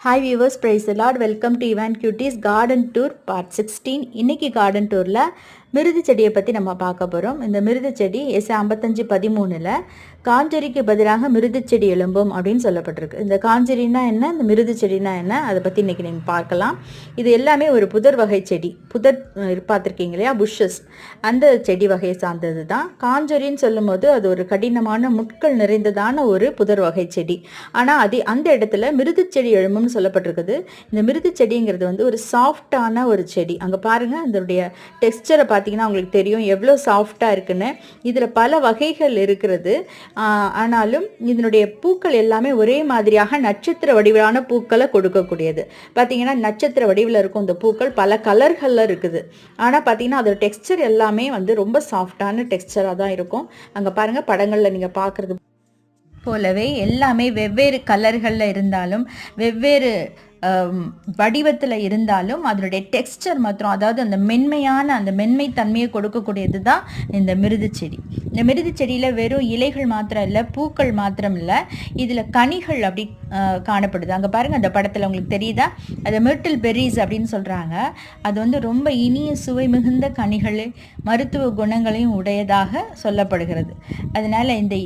Hi viewers praise Lord welcome to Ivan cuties garden tour part sixteen இன்னைக்கு garden டூரில் மிருது செடியை பற்றி நம்ம பார்க்க போகிறோம் இந்த மிருது செடி எஸ் ஐம்பத்தஞ்சு பதிமூணில் காஞ்சரிக்கு பதிலாக மிருது செடி எழும்பும் அப்படின்னு சொல்லப்பட்டிருக்கு. இந்த காஞ்சரினா என்ன? இந்த மிருது செடினா என்ன? அதை பற்றி இன்னைக்கு நீங்கள் பார்க்கலாம். இது எல்லாமே ஒரு புதர் வகை செடி. புதர் பார்த்துருக்கீங்க இல்லையா? புஷ்ஷஸ் அந்த செடி வகையை சார்ந்தது தான். காஞ்சரின்னு சொல்லும்போது அது ஒரு கடினமான முட்கள் நிறைந்ததான ஒரு புதர் வகை செடி. ஆனால் அது அந்த இடத்துல மிருது செடி எழும்பும்னு சொல்லப்பட்டிருக்குது. இந்த மிருது செடிங்கிறது வந்து ஒரு சாஃப்டான ஒரு செடி. அங்கே பாருங்கள் அதனுடைய டெக்ஸ்டரை பார்த்தீங்கன்னா உங்களுக்கு தெரியும் எவ்வளோ சாஃப்டாக இருக்குன்னு. இதில் பல வகைகள் இருக்கிறது. ஆனாலும் இதனுடைய பூக்கள் எல்லாமே ஒரே மாதிரியாக நட்சத்திர வடிவிலான பூக்களை கொடுக்கக்கூடியது. பார்த்தீங்கன்னா நட்சத்திர வடிவில் இருக்கும் இந்த பூக்கள் பல கலர்களில் இருக்குது. ஆனால் பார்த்தீங்கன்னா அதோட டெக்ஸ்டர் எல்லாமே வந்து ரொம்ப சாஃப்டான டெக்ஸ்டராக தான் இருக்கும். அங்கே பாருங்கள் படங்களில் நீங்கள் பார்க்குறது போலவே எல்லாமே வெவ்வேறு கலர்களில் இருந்தாலும் வெவ்வேறு Um, வடிவத்தில் இருந்தாலும் அதனுடைய டெக்ஸ்டர் மாத்திரம் அதாவது அந்த மென்மையான அந்த மென்மை தன்மையை கொடுக்கக்கூடியது தான் இந்த மிருது செடி இந்த மிருது செடியில் வெறும் இலைகள் மாத்திரம் இல்லை பூக்கள் மாத்திரம் இல்லை இதில் கனிகள் அப்படி காணப்படுது. அங்கே பாருங்கள் அந்த படத்தில் உங்களுக்கு தெரியுதா? அது மிர்டில் பெர்ரிஸ் அப்படின்னு சொல்கிறாங்க அது வந்து ரொம்ப இனிய சுவை மிகுந்த கனிகள் மருத்துவ குணங்களையும் உடையதாக சொல்லப்படுகிறது. அதனால் இந்த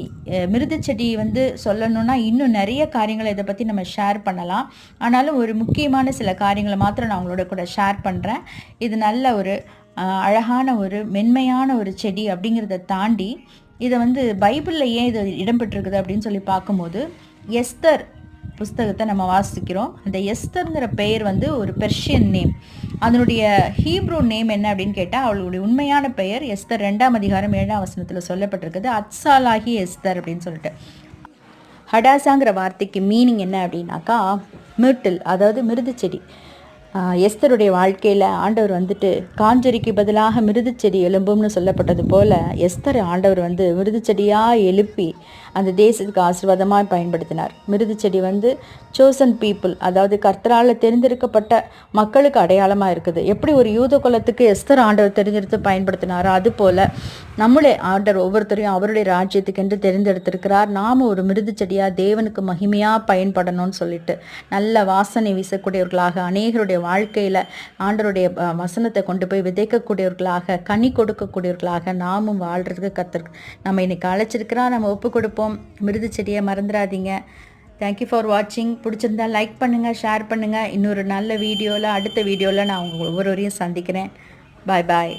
மிருது செடி வந்து சொல்லணும்னா இன்னும் நிறைய காரியங்களை இதை பற்றி நம்ம ஷேர் பண்ணலாம். ஆனாலும் ஒரு முக்கியமான சில காரியங்களை மாத்திரம் நான் உங்களோட கூட ஷேர் பண்ணுறேன் இது நல்ல ஒரு அழகான ஒரு மென்மையான ஒரு செடி அப்படிங்கிறத தாண்டி இதை வந்து பைபிளில் ஏன் இது இடம்பெற்றிருக்குது அப்படின்னு சொல்லி பார்க்கும்போது எஸ்தர் புஸ்தகத்தை நம்ம வாசிக்கிறோம். அந்த எஸ்தர்ங்கிற பெயர் வந்து ஒரு பெர்ஷியன் நேம் அதனுடைய ஹீப்ரூ நேம் என்ன அப்படின்னு கேட்டால் அவளுடைய உண்மையான பெயர் எஸ்தர் ரெண்டாம் அதிகாரம் ஏழாம் வசனத்தில் சொல்லப்பட்டிருக்குது. அத்சாலாகி எஸ்தர் அப்படின்னு சொல்லிட்டு. ஹடாசாங்கிற வார்த்தைக்கு மீனிங் என்ன அப்படின்னாக்கா மிர்டில் அதாவது மிருது செடி. எஸ்தருடைய வாழ்க்கையில் ஆண்டவர் வந்துட்டு காஞ்சரிக்கு பதிலாக மிருது செடி எழும்பும்னு சொல்லப்பட்டது போல் எஸ்தர் ஆண்டவர் வந்து மிருது செடியாக எழுப்பி அந்த தேசத்துக்கு ஆசீர்வாதமாக பயன்படுத்தினார். மிருது செடி வந்து சோசன் பீப்புள் அதாவது கர்த்தரால் தெரிந்தெடுக்கப்பட்ட மக்களுக்கு அடையாளமாக இருக்குது. எப்படி ஒரு யூத குலத்துக்கு எஸ்தர் ஆண்டவர் தெரிஞ்செடுத்து பயன்படுத்தினாரோ அது போல் நம்மளே ஆர்டர் ஒவ்வொருத்தரையும் அவருடைய ராஜ்யத்துக்கென்று தெரிந்தெடுத்திருக்கிறார். நாம ஒரு மிருது செடியாக தேவனுக்கு மகிமையாக பயன்படணும்னு சொல்லிட்டு நல்ல வாசனை வீசக்கூடியவர்களாக அநேகருடைய வாழ்க்கையில் ஆண்டருடைய வசனத்தை கொண்டு போய் விதைக்கக்கூடியவர்களாக கனி கொடுக்கக்கூடியவர்களாக நாமும் வாழ்கிறதுக்கு கத்தர் நம்ம இன்னைக்கு அழைச்சிருக்கிறா நம்ம ஒப்பு கொடுப்போம். மிருது செடியை மறந்துடாதீங்க தேங்க்யூ ஃபார் வாட்சிங் பிடிச்சிருந்தா லைக் பண்ணுங்கள் ஷேர் பண்ணுங்கள் இன்னொரு நல்ல வீடியோவில் அடுத்த வீடியோவில் நான் உங்கள் ஒவ்வொருவரையும் சந்திக்கிறேன். பாய் பாய்